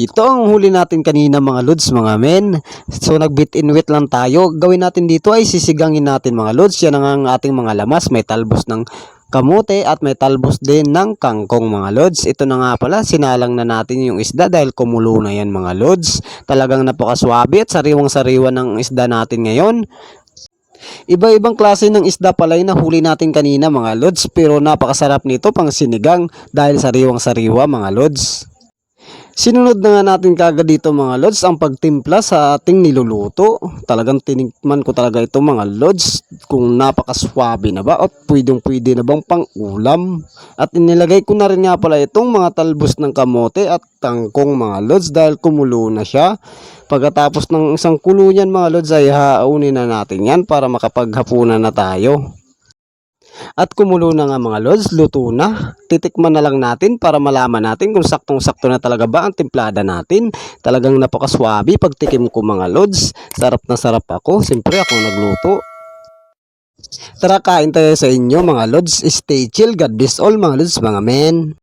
Ito ang huli natin kanina mga lods mga men. So nagbit in wet lang tayo. Gawin natin dito ay sisigangin natin mga lods. Yan ang ating mga lamas. May talbos ng kamote at may talbos din ng kangkong mga lods. Ito na nga pala, sinalang na natin yung isda dahil kumulo na yan mga lods. Talagang napakaswabe at sariwang sariwa ng isda natin ngayon. Iba-ibang klase ng isda pala yung nahuli natin kanina mga lods pero napakasarap nito pang sinigang dahil sariwang sariwa mga lods. Sinunod na nga natin kagad dito mga lods ang pagtimpla sa ating niluluto. Talagang tinikman ko talaga ito mga lods kung napakaswabe na ba at pwedeng pwede na bang pang ulam. At inilagay ko na rin nga pala itong mga talbos ng kamote at tangkong mga lods dahil kumulo na siya. Pagkatapos ng isang kulo niyan mga lods ay haunin na natin yan para makapaghapunan na tayo. At kumulo na nga mga lods, luto na. Titikman na lang natin para malaman natin kung saktong-sakto na talaga ba ang timplada natin. Talagang napakaswabe pagtikim ko mga lods. Sarap na sarap ako. Siyempre akong nagluto. Tara kain tayo sa inyo mga lods. Stay chill. God bless all mga lods mga men.